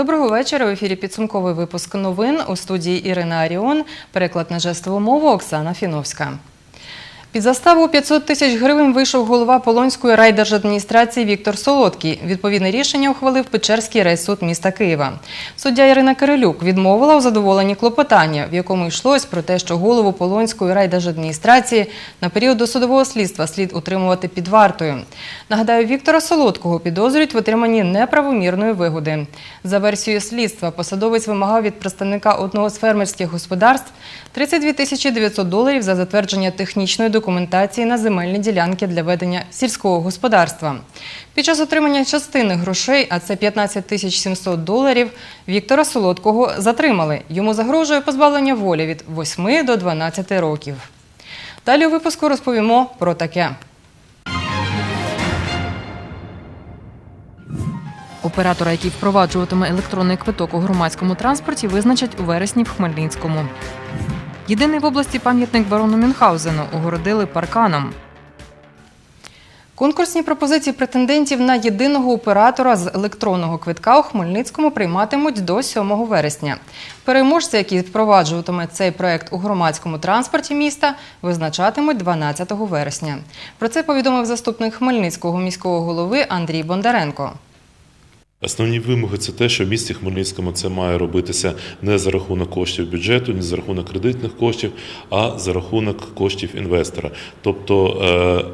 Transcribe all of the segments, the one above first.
Доброго вечора. В ефірі підсумковий випуск новин у студії Ірина Аріон. Переклад на жестову мову Оксана Фіновська. Під заставу 500 тисяч гривень вийшов голова Полонської райдержадміністрації Віктор Солодкий. Відповідне рішення ухвалив Печерський райсуд міста Києва. Суддя Ірина Кирилюк відмовила у задоволенні клопотання, в якому йшлось про те, що голову Полонської райдержадміністрації на період досудового слідства слід утримувати під вартою. Нагадаю, Віктора Солодкого підозрюють в отриманні неправомірної вигоди. За версією слідства, посадовець вимагав від представника одного з фермерських господарств 32 тисячі 900 доларів за затвердження технічної документації на земельні ділянки для ведення сільського господарства. Під час отримання частини грошей, а це 15 тисяч 700 доларів, Віктора Солодкого затримали. Йому загрожує позбавлення волі від 8 до 12 років. Далі у випуску розповімо про таке. Оператора, який впроваджуватиме електронний квиток у громадському транспорті, визначать у вересні в Хмельницькому. Єдиний в області пам'ятник барону Мюнхгаузену огородили парканом. Конкурсні пропозиції претендентів на єдиного оператора з електронного квитка у Хмельницькому прийматимуть до 7 вересня. Переможця, який впроваджуватиме цей проект у громадському транспорті міста, визначатимуть 12 вересня. Про це повідомив заступник Хмельницького міського голови Андрій Бондаренко. Основні вимоги це те, що в місті Хмельницькому це має робитися не за рахунок коштів бюджету, не за рахунок кредитних коштів, а за рахунок коштів інвестора. Тобто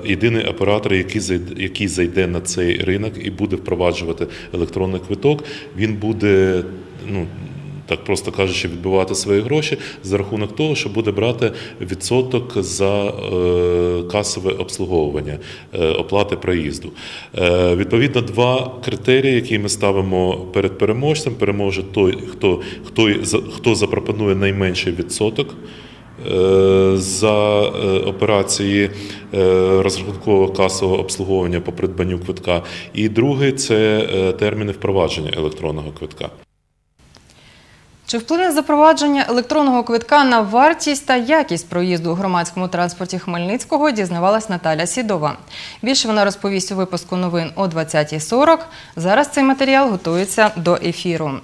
е, єдиний оператор, який зайде, який зайде на цей ринок і буде впроваджувати електронний квиток, він буде ну. Так просто кажучи, відбивати свої гроші за рахунок того, що буде брати відсоток за е, касове обслуговування е, оплати проїзду. Е, відповідно, два критерії, які ми ставимо перед переможцем: переможе той, хто, хто, хто запропонує найменший відсоток. За операції розрахункового касового обслуговування по придбанню квитка, і другий це терміни впровадження електронного квитка. Чи вплине запровадження електронного квитка на вартість та якість проїзду у громадському транспорті Хмельницького, дізнавалась Наталя Сідова. Більше вона розповість у випуску новин о 20.40. Зараз цей матеріал готується до ефіру.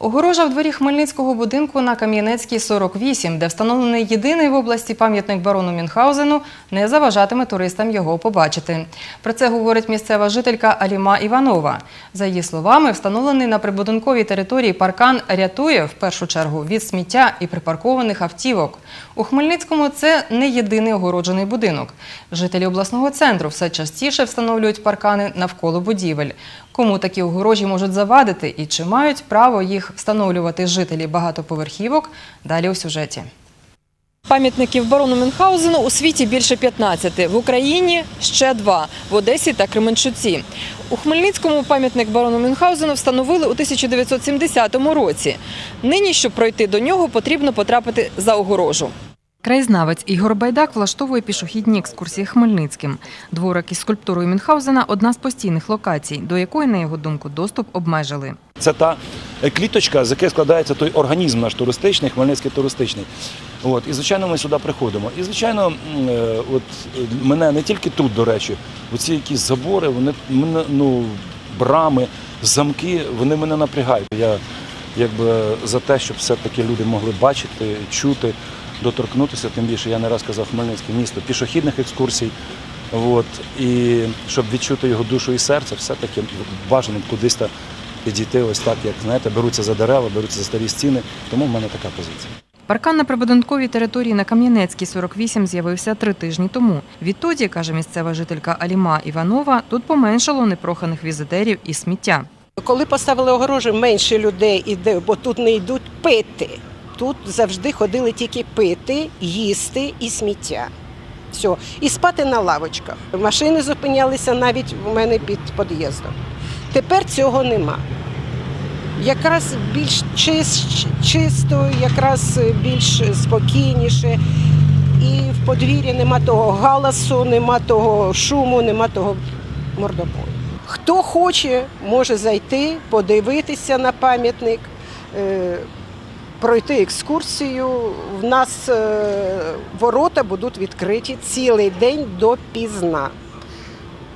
Огорожа в дворі Хмельницького будинку на Кам'янецькій 48, де встановлений єдиний в області пам'ятник барону Мюнхгаузену, не заважатиме туристам його побачити. Про це говорить місцева жителька Аліма Іванова. За її словами, встановлений на прибудинковій території паркан рятує в першу чергу від сміття і припаркованих автівок. У Хмельницькому це не єдиний огороджений будинок. Жителі обласного центру все частіше встановлюють паркани навколо будівель. Кому такі огорожі можуть завадити і чи мають право їх встановлювати жителі багатоповерхівок? Далі у сюжеті. Пам'ятників барону Мюнхгаузену у світі більше 15, в Україні ще два – в Одесі та Кременчуці. У Хмельницькому пам'ятник барону Мюнхгаузену встановили у 1970 році. Нині, щоб пройти до нього, потрібно потрапити за огорожу. Краєзнавець Ігор Байдак влаштовує пішохідні екскурсії Хмельницьким. Дворик із скульптурою Мюнхгаузена – одна з постійних локацій, до якої, на його думку, доступ обмежили. Це та кліточка, з якої складається той організм наш туристичний, хмельницький туристичний. От, і звичайно, ми сюди приходимо. І звичайно, е, от е, мене не тільки тут, до речі, оці якісь забори, вони ну, брами, замки, вони мене напрягають. Я якби за те, щоб все-таки люди могли бачити, чути, доторкнутися. Тим більше я не раз казав Хмельницьке місто пішохідних екскурсій. От, і щоб відчути його душу і серце, все-таки бажано кудись та підійти ось так, як знаєте, беруться за дерева, беруться за старі стіни. Тому в мене така позиція. Паркан на прибудинковій території на Кам'янецькій 48 з'явився три тижні тому. Відтоді, каже місцева жителька Аліма Іванова, тут поменшало непроханих візитерів і сміття. Коли поставили огорожу, менше людей іде, бо тут не йдуть пити. Тут завжди ходили тільки пити, їсти і сміття. Все. І спати на лавочках. Машини зупинялися навіть у мене під під'їздом. Тепер цього нема. Якраз більш чисто, якраз більш спокійніше. І в подвір'ї нема того галасу, нема того шуму, нема того мордобою. Хто хоче, може зайти, подивитися на пам'ятник, е, пройти екскурсію. В нас е, ворота будуть відкриті цілий день допізна.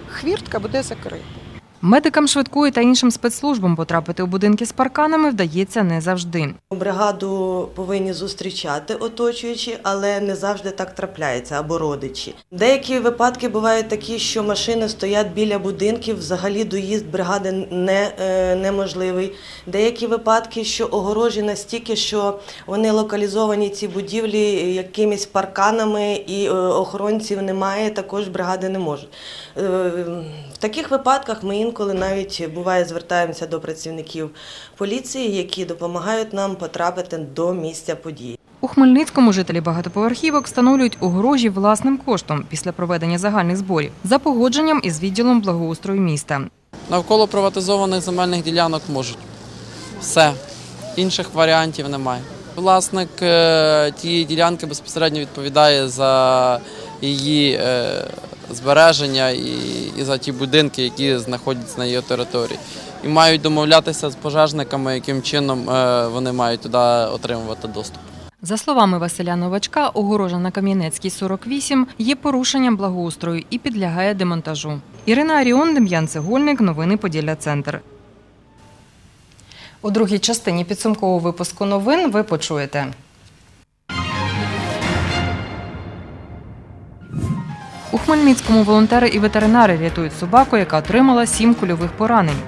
Хвіртка буде закрита. Медикам швидкої та іншим спецслужбам потрапити у будинки з парканами вдається не завжди. Бригаду повинні зустрічати оточуючі, але не завжди так трапляється або родичі. Деякі випадки бувають такі, що машини стоять біля будинків, взагалі доїзд бригади не, е, неможливий. Деякі випадки, що огорожі настільки, що вони локалізовані ці будівлі якимись парканами і е, охоронців немає, також бригади не можуть. В таких випадках ми інколи навіть буває звертаємося до працівників поліції, які допомагають нам потрапити до місця події. У Хмельницькому жителі багатоповерхівок встановлюють огорожі власним коштом після проведення загальних зборів за погодженням із відділом благоустрою міста. Навколо приватизованих земельних ділянок можуть. Все. Інших варіантів немає. Власник е, тієї ділянки безпосередньо відповідає за її е, збереження і, і за ті будинки, які знаходяться на її території. І мають домовлятися з пожежниками, яким чином е, вони мають туди отримувати доступ. За словами Василя Новачка, огорожа на Кам'янецькій 48 є порушенням благоустрою і підлягає демонтажу. Ірина Аріон, Дем'ян Цегольник, новини Поділля Центр. У другій частині підсумкового випуску новин ви почуєте. У Хмельницькому волонтери і ветеринари рятують собаку, яка отримала сім кульових поранень.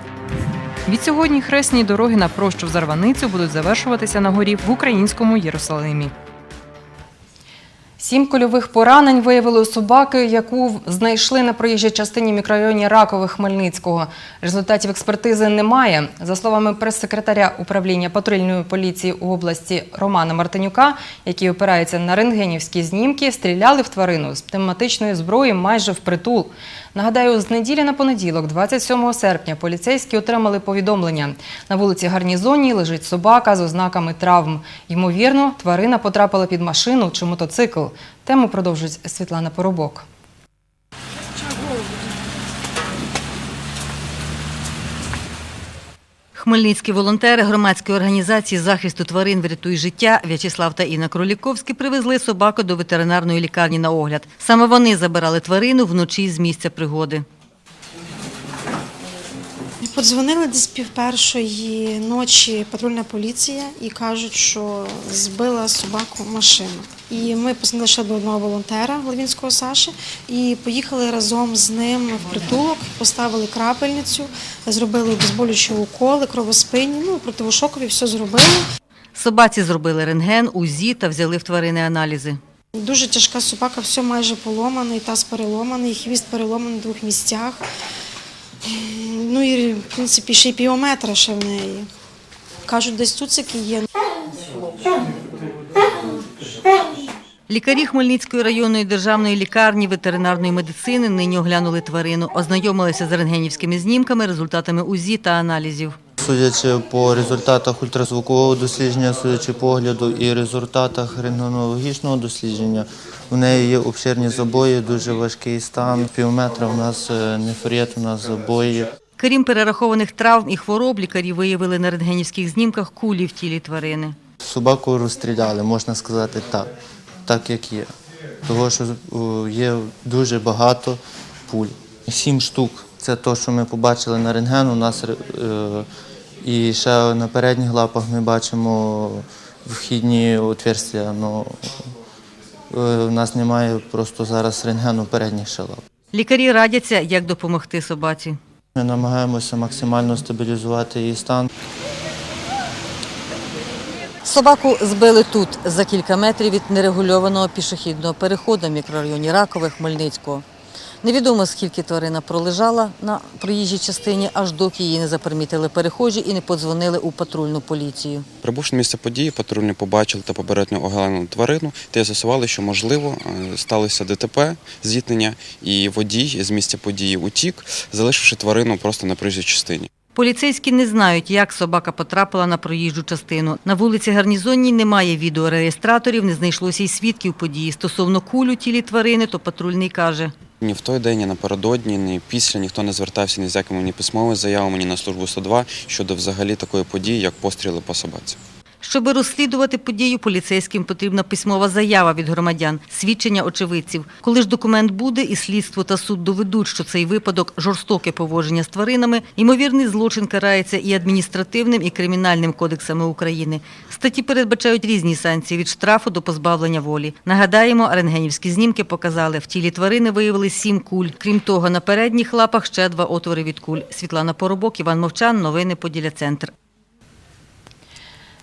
Відсьогодні хресні дороги на прощу в Зарваницю будуть завершуватися на горі в українському Єрусалимі. Сім кульових поранень виявили у собаки, яку знайшли на проїжджій частині мікрорайоні Ракове Хмельницького. Результатів експертизи немає. За словами прес-секретаря управління патрульної поліції у області Романа Мартинюка, який опирається на рентгенівські знімки, стріляли в тварину з пневматичної зброї майже впритул. Нагадаю, з неділі на понеділок, 27 серпня, поліцейські отримали повідомлення. На вулиці Гарнізонній лежить собака з ознаками травм. Ймовірно, тварина потрапила під машину чи мотоцикл. Тему продовжить Світлана Поробок. Хмельницькі волонтери громадської організації захисту тварин «Врятуй життя» В'ячеслав та Інна Кроліковські привезли собаку до ветеринарної лікарні на огляд. Саме вони забирали тварину вночі з місця пригоди. Подзвонили десь пів першої ночі патрульна поліція і кажуть, що збила собаку машина. І ми позвонили ще до одного волонтера Лавінського Саші і поїхали разом з ним в притулок, поставили крапельницю, зробили обезболюючі уколи, кровоспинні, ну противошокові, все зробили. Собаці зробили рентген, УЗІ та взяли в тварини аналізи. Дуже тяжка собака, все майже поломане, і таз переломаний, хвіст переломаний в двох місцях. Ну і, в принципі, ще й піометра ще в неї. Кажуть, десь цуцики є. Лікарі Хмельницької районної державної лікарні ветеринарної медицини нині оглянули тварину, ознайомилися з рентгенівськими знімками, результатами УЗІ та аналізів. Судячи по результатах ультразвукового дослідження, судячи по огляду і результатах рентгенологічного дослідження, у неї є обширні забої, дуже важкий стан. Півметра у нас е, нефрит, у нас забої. Крім перерахованих травм і хвороб, лікарі виявили на рентгенівських знімках кулі в тілі тварини. Собаку розстріляли, можна сказати так, так як є. Того, що є дуже багато пуль. Сім штук. Це те, що ми побачили на рентген. У нас е, і ще на передніх лапах ми бачимо вхідні отверстия. Ну, е, у нас немає просто зараз рентгену передніх ще лап. Лікарі радяться, як допомогти собаці. Ми намагаємося максимально стабілізувати її стан. Собаку збили тут, за кілька метрів від нерегульованого пішохідного переходу в мікрорайоні Ракове Хмельницького. Невідомо, скільки тварина пролежала на проїжджій частині, аж доки її не запримітили перехожі і не подзвонили у патрульну поліцію. Прибувши на місце події, патрульні побачили та попередньо оглянули тварину та з'ясували, що можливо е, сталося ДТП, зіткнення, і водій з місця події утік, залишивши тварину просто на проїжджій частині. Поліцейські не знають, як собака потрапила на проїжджу частину. На вулиці Гарнізонній немає відеореєстраторів, не знайшлося й свідків події. Стосовно кулю тілі тварини, то патрульний каже. Ні в той день, ні напередодні, ні після ніхто не звертався ні з якими ні письмовими заявами, ні на службу 102 щодо взагалі такої події, як постріли по собаці. Щоби розслідувати подію, поліцейським потрібна письмова заява від громадян, свідчення очевидців. Коли ж документ буде, і слідство та суд доведуть, що цей випадок жорстоке поводження з тваринами, ймовірний злочин карається і адміністративним, і кримінальним кодексами України. Статті передбачають різні санкції від штрафу до позбавлення волі. Нагадаємо, рентгенівські знімки показали, в тілі тварини виявили сім куль. Крім того, на передніх лапах ще два отвори від куль. Світлана Поробок, Іван Мовчан, новини Поділя Центр.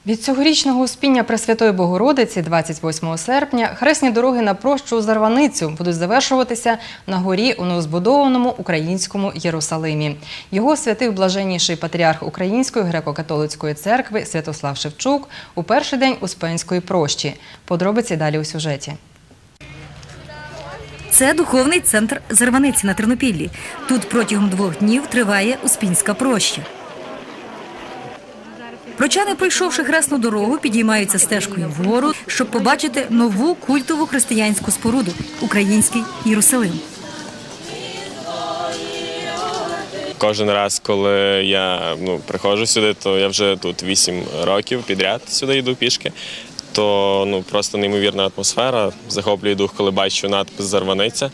Від цьогорічного успіння Пресвятої Богородиці 28 серпня хресні дороги на прощу Зарваницю будуть завершуватися на горі у новозбудованому українському Єрусалимі. Його святив блаженніший патріарх Української греко-католицької церкви Святослав Шевчук у перший день Успенської прощі. Подробиці далі у сюжеті. Це духовний центр Зарваниці на Тернопіллі. Тут протягом двох днів триває Успінська проща. Прочани, пройшовши хресну дорогу, підіймаються стежкою вгору, щоб побачити нову культову християнську споруду український Єрусалим. Кожен раз, коли я ну, приходжу сюди, то я вже тут 8 років підряд сюди йду пішки. То ну, просто неймовірна атмосфера, захоплює дух, коли бачу надпис Зарваниця.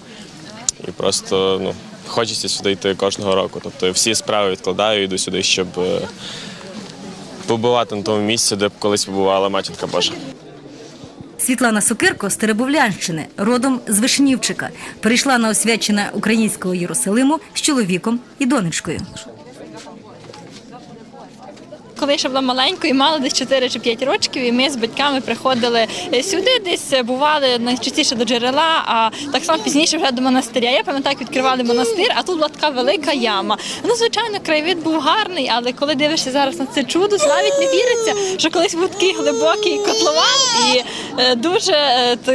І просто ну, хочеться сюди йти кожного року. Тобто всі справи відкладаю, йду сюди, щоб е, побувати на тому місці, де колись побувала матінка Божа. Світлана Сокирко з Теребовлянщини, родом з Вишнівчика, прийшла на освячене українського Єрусалиму з чоловіком і донечкою. Коли ще була маленькою, мала десь 4 чи 5 років, і ми з батьками приходили е, сюди, десь е, бували найчастіше до джерела, а так само пізніше вже до монастиря. Я пам'ятаю, як відкривали монастир, а тут була така велика яма. Ну, звичайно, краєвид був гарний, але коли дивишся зараз на це чудо, навіть не віриться, що колись був такий глибокий котлован, і е, дуже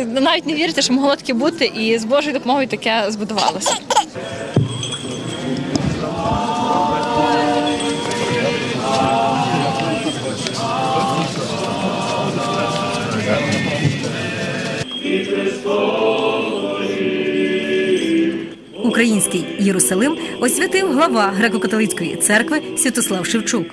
навіть не віриться, що могло таке бути, і з Божою допомогою таке збудувалося. Український Єрусалим освятив глава греко-католицької церкви Святослав Шевчук.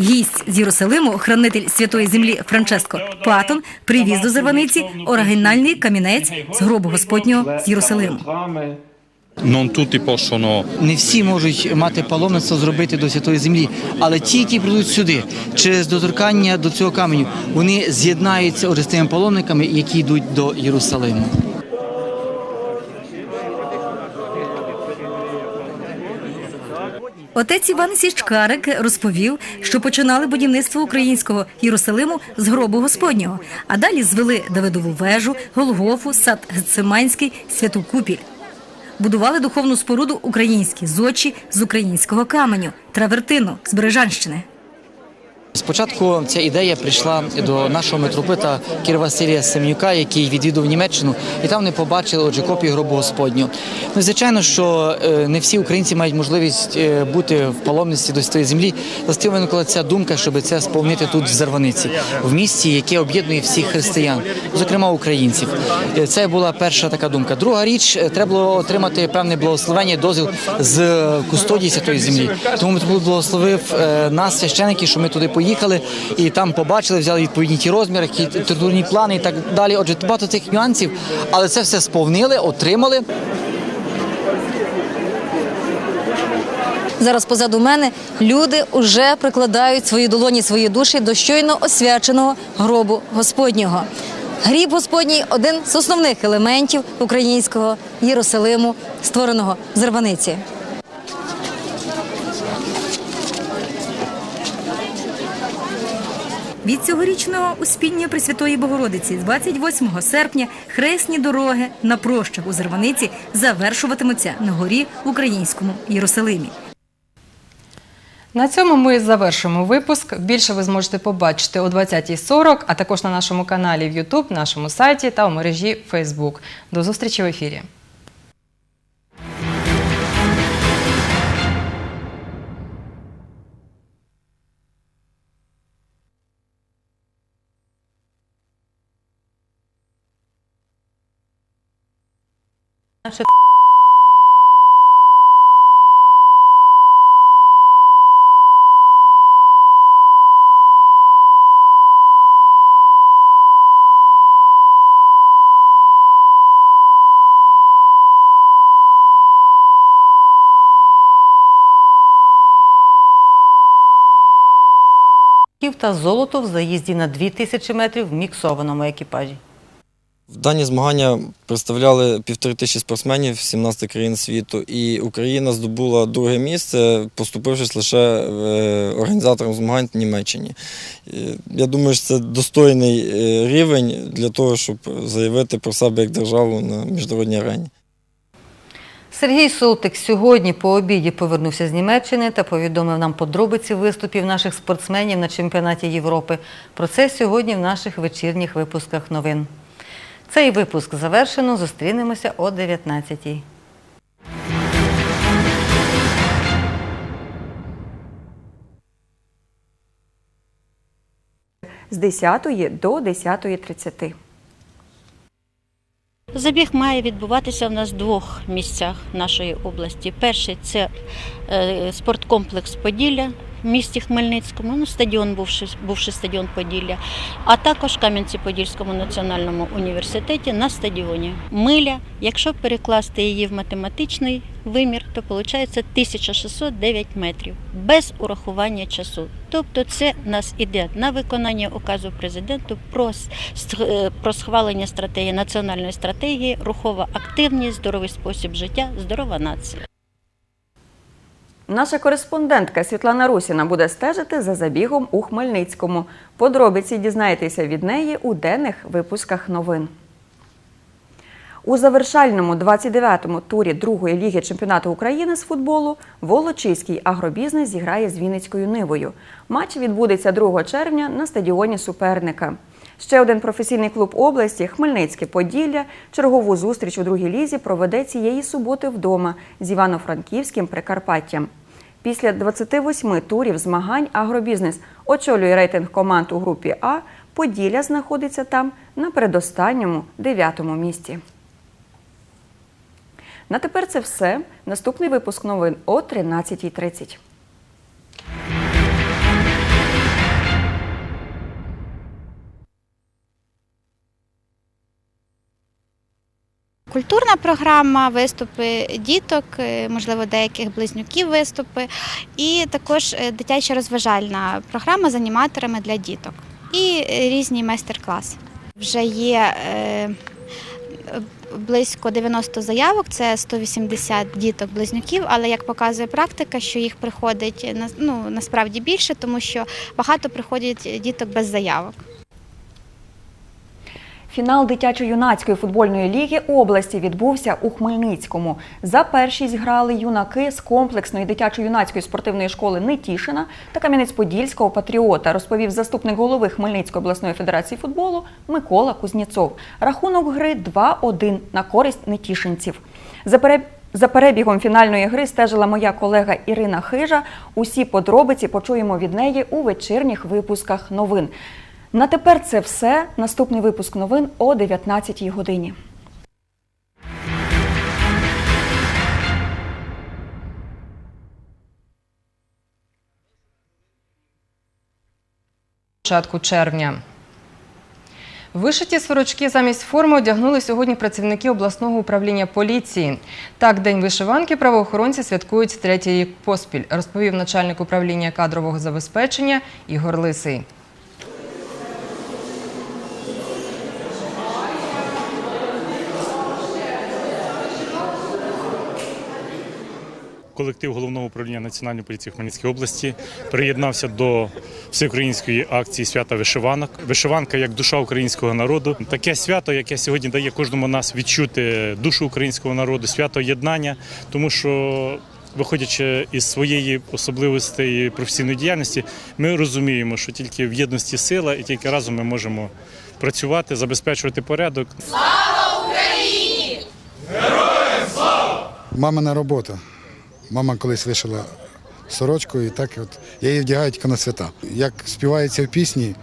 Гість з Єрусалиму, хранитель святої землі Франческо Патон, привіз до Зарваниці оригінальний камінець з гробу Господнього з Єрусалиму. Не всі можуть мати паломництво зробити до святої землі, але ті, які прийдуть сюди через доторкання до цього каменю, вони з'єднаються уже з тими паломниками, які йдуть до Єрусалиму. Отець Іван Січкарик розповів, що починали будівництво українського Єрусалиму з гробу Господнього, а далі звели Давидову вежу, Голгофу, сад Гециманський, святу купіль. Будували духовну споруду українські зочі з українського каменю, травертину з Бережанщини. Спочатку ця ідея прийшла до нашого митрополита Кіра Василія Семенюка, який відвідав Німеччину, і там вони побачили отже копію гробу Господнього. Ну, звичайно, що е, не всі українці мають можливість е, бути в паломництві до святої землі. Властиво виникла ця думка, щоб це сповнити тут в Зарваниці, в місті, яке об'єднує всіх християн, зокрема українців. Е, Це була перша така думка. Друга річ, треба було отримати певне благословення, дозвіл з кустодії святої землі. Тому митрополит благословив нас, священики, що ми туди поїхали і там побачили, взяли відповідні ті розміри, які архітектурні плани і так далі. Отже, багато цих нюансів, але це все сповнили, отримали. Зараз позаду мене люди вже прикладають свої долоні, свої душі до щойно освяченого гробу Господнього. Гріб Господній один з основних елементів українського Єрусалиму, створеного з Зарваниці. Від цьогорічного успіння Пресвятої Богородиці 28 серпня хресні дороги на прощах у Зарваниці завершуватимуться на горі в українському Єрусалимі. На цьому ми завершимо випуск. Більше ви зможете побачити о 20.40, а також на нашому каналі в YouTube, нашому сайті та у мережі Facebook. До зустрічі в ефірі. наша та золото в заїзді на 2000 метрів в міксованому екіпажі. Дані змагання представляли півтори тисячі спортсменів з 17 країн світу, і Україна здобула друге місце, поступившись лише е, організатором змагань в Німеччині. Е, Я думаю, що це достойний е, рівень для того, щоб заявити про себе як державу на міжнародній арені. Сергій Солтик сьогодні по обіді повернувся з Німеччини та повідомив нам подробиці виступів наших спортсменів на чемпіонаті Європи. Про це сьогодні в наших вечірніх випусках новин. Цей випуск завершено. Зустрінемося о 19-й. з 10 до 10.30. Забіг має відбуватися в нас в двох місцях нашої області. Перший це е, спорткомплекс Поділля в місті Хмельницькому, ну, стадіон, бувший, бувший стадіон Поділля, а також Кам'янці-Подільському національному університеті на стадіоні. Миля, якщо перекласти її в математичний вимір, то виходить 1609 метрів без урахування часу. Тобто це нас іде на виконання указу президенту про, е, про схвалення стратегії національної стратегії, рухова активність, здоровий спосіб життя, здорова нація. Наша кореспондентка Світлана Русіна буде стежити за забігом у Хмельницькому. Подробиці дізнаєтеся від неї у денних випусках новин. У завершальному 29-му турі другої ліги чемпіонату України з футболу Волочиський агробізнес зіграє з Вінницькою Нивою. Матч відбудеться 2 червня на стадіоні суперника. Ще один професійний клуб області Хмельницьке Поділля чергову зустріч у другій лізі проведе цієї суботи вдома з Івано-Франківським Прикарпаттям. Після 28 турів змагань агробізнес очолює рейтинг команд у групі А. Поділля знаходиться там на передостанньому дев'ятому місці. На тепер це все. Наступний випуск новин о 13.30. Культурна програма, виступи діток, е, можливо, деяких близнюків виступи, і також е, дитяча розважальна програма з аніматорами для діток і е, різні майстер-класи. Вже є близько 90 заявок, це 180 діток-близнюків, але як показує практика, що їх приходить ну, насправді більше, тому що багато приходять діток без заявок. Фінал дитячо-юнацької футбольної ліги області відбувся у Хмельницькому. За першість грали юнаки з комплексної дитячо-юнацької спортивної школи Нетішина та Кам'янець-Подільського патріота, розповів заступник голови Хмельницької обласної федерації футболу Микола Кузнєцов. Рахунок гри 2-1 на користь нетішинців. За пере- За перебігом фінальної гри стежила моя колега Ірина Хижа. Усі подробиці почуємо від неї у вечірніх випусках новин. На тепер це все. Наступний випуск новин о 19 годині. початку червня. Вишиті сорочки замість форми одягнули сьогодні працівники обласного управління поліції. Так, День вишиванки правоохоронці святкують третій рік поспіль, розповів начальник управління кадрового забезпечення Ігор Лисий. Колектив головного управління Національної поліції Хмельницької області приєднався до всеукраїнської акції свята вишиванок. Вишиванка як душа українського народу. Таке свято, яке сьогодні дає кожному нас відчути душу українського народу, свято єднання, тому що. Виходячи із своєї особливості професійної діяльності, ми розуміємо, що тільки в єдності сила і тільки разом ми можемо працювати, забезпечувати порядок. Слава Україні! Героям слава! Мамина робота. Мама колись вишила сорочку, і так от я її вдягаю тільки на свята. Як співається в пісні,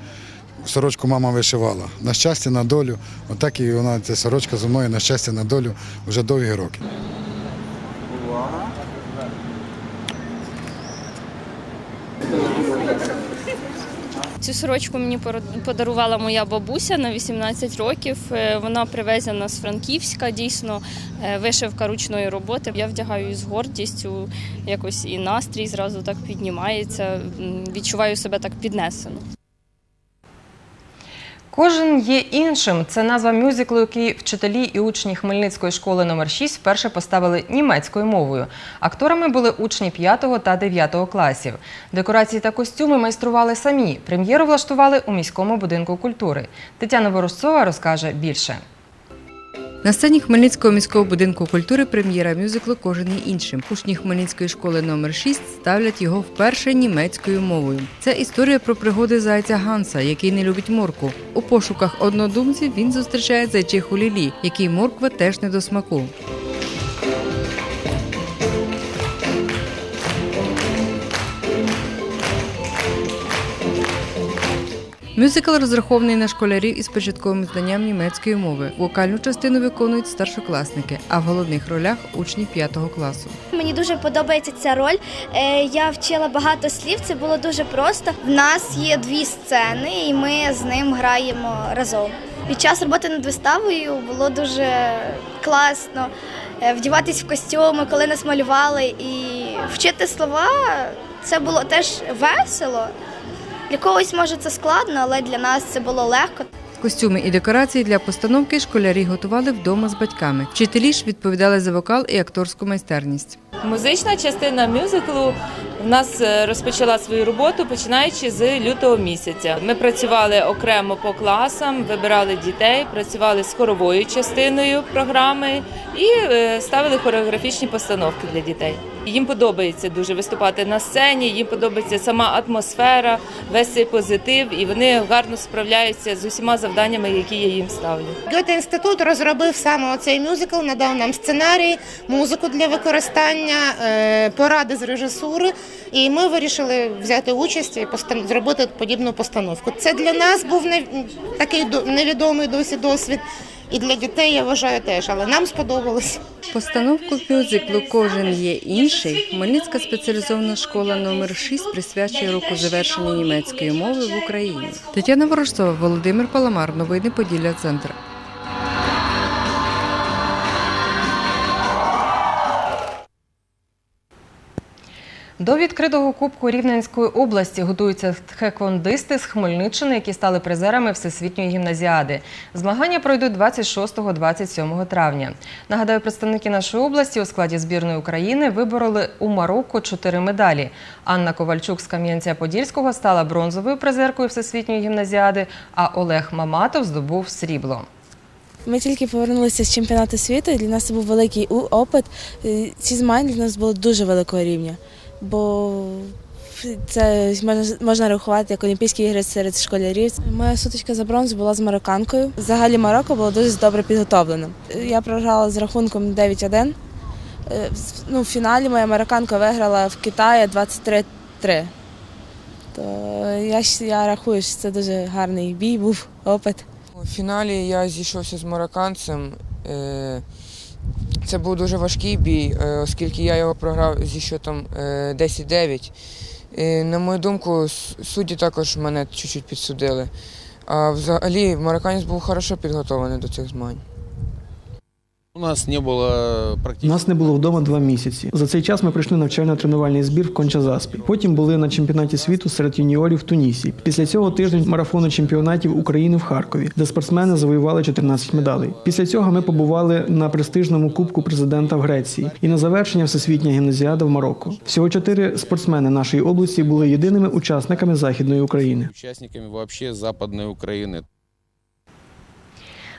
сорочку мама вишивала. На щастя, на долю. Отак і вона, ця сорочка зі мною на щастя, на долю вже довгі роки. Цю сорочку мені подарувала моя бабуся на 18 років. Е, Вона привезена з Франківська, дійсно е, вишивка ручної роботи. Я вдягаю з гордістю, якось і настрій зразу так піднімається. Відчуваю себе так піднесено. Кожен є іншим. Це назва мюзиклу, який вчителі і учні Хмельницької школи номер 6 вперше поставили німецькою мовою. Акторами були учні 5 та 9 класів. Декорації та костюми майстрували самі. Прем'єру влаштували у міському будинку культури. Тетяна Ворожцова розкаже більше. На сцені Хмельницького міського будинку культури прем'єра мюзиклу Кожен є іншим. Учні Хмельницької школи номер 6 ставлять його вперше німецькою мовою. Це історія про пригоди зайця Ганса, який не любить морку. У пошуках однодумців він зустрічає зайчиху Лілі, який морква теж не до смаку. Мюзикл розрахований на школярів із початковим знанням німецької мови. Вокальну частину виконують старшокласники, а в головних ролях учні 5 класу. Мені дуже подобається ця роль. Е, Я вчила багато слів, це було дуже просто. В нас є дві сцени, і ми з ним граємо разом. Під час роботи над виставою було дуже класно е, вдіватись в костюми, коли нас малювали, і вчити слова це було теж весело. Для когось може це складно, але для нас це було легко. Костюми і декорації для постановки школярі готували вдома з батьками. Вчителі ж відповідали за вокал і акторську майстерність. Музична частина мюзиклу в нас е, розпочала свою роботу починаючи з лютого місяця. Ми працювали окремо по класам, вибирали дітей, працювали з хоровою частиною програми і е, ставили хореографічні постановки для дітей. Їм подобається дуже виступати на сцені, їм подобається сама атмосфера, весь цей позитив, і вони гарно справляються з усіма завданнями, які я їм ставлю. Гьоте інститут розробив саме оцей мюзикл, надав нам сценарій, музику для використання, е, поради з режисури. І ми вирішили взяти участь і зробити подібну постановку. Це для нас був не- такий до- невідомий досі досвід. І для дітей я вважаю теж, але нам сподобалось. Постановку мюзиклу Кожен є інший. Хмельницька спеціалізована школа номер 6 присвячує року завершення німецької мови в Україні. Тетяна Ворожцова, Володимир Паламар. Новини Поділля Центр. До відкритого кубку Рівненської області готуються тхеквондисти з Хмельниччини, які стали призерами Всесвітньої гімназіади. Змагання пройдуть 26-27 травня. Нагадаю, представники нашої області у складі збірної України вибороли у Марокко чотири медалі. Анна Ковальчук з Кам'янця-Подільського стала бронзовою призеркою Всесвітньої гімназіади, а Олег Маматов здобув срібло. Ми тільки повернулися з чемпіонату світу, для нас це був великий опит. Е, Ці змагання для нас були дуже великого рівня, бо це можна, можна рахувати як Олімпійські ігри серед школярів. Моя сутичка за бронзу була з марокканкою. Взагалі Марокко було дуже добре підготовлено. Я програла з рахунком 9-1. Е, Ну, в фіналі моя марокканка виграла в Китаї 23-3. То я, я рахую, що це дуже гарний бій був, опит. У фіналі я зійшовся з марокканцем. Е, Це був дуже важкий бій, е, оскільки я його програв зі е, 10-9. Е, На мою думку, судді також мене чуть-чуть підсудили. А взагалі марокканець був хорошо підготовлений до цих змагань. У нас не було практично. Нас не було вдома два місяці. За цей час ми пройшли навчально-тренувальний збір в Кончазаспі. Потім були на чемпіонаті світу серед юніорів в Тунісі. Після цього тиждень марафону чемпіонатів України в Харкові, де спортсмени завоювали 14 медалей. Після цього ми побували на престижному кубку президента в Греції і на завершення всесвітня гімназіада в Марокко. Всього чотири спортсмени нашої області були єдиними учасниками західної України. Учасниками вообще Западної України.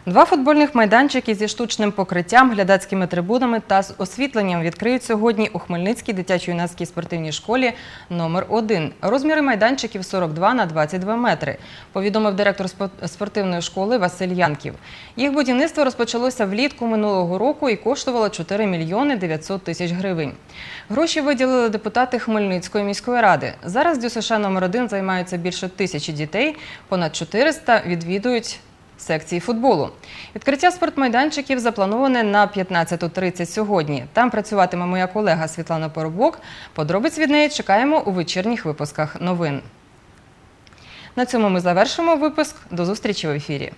Два футбольних майданчики зі штучним покриттям, глядацькими трибунами та з освітленням відкриють сьогодні у Хмельницькій дитячо-юнацькій спортивній школі номер 1 Розміри майданчиків 42 на 22 метри, повідомив директор спо- спортивної школи Василь Янків. Їх будівництво розпочалося влітку минулого року і коштувало 4 мільйони 900 тисяч гривень. Гроші виділили депутати Хмельницької міської ради. Зараз ДЮСШ номер 1 займаються більше тисячі дітей, понад 400 відвідують секції футболу. Відкриття спортмайданчиків заплановане на 15.30 сьогодні. Там працюватиме моя колега Світлана Поробок. Подробиць від неї чекаємо у вечірніх випусках новин. На цьому ми завершимо випуск. До зустрічі в ефірі.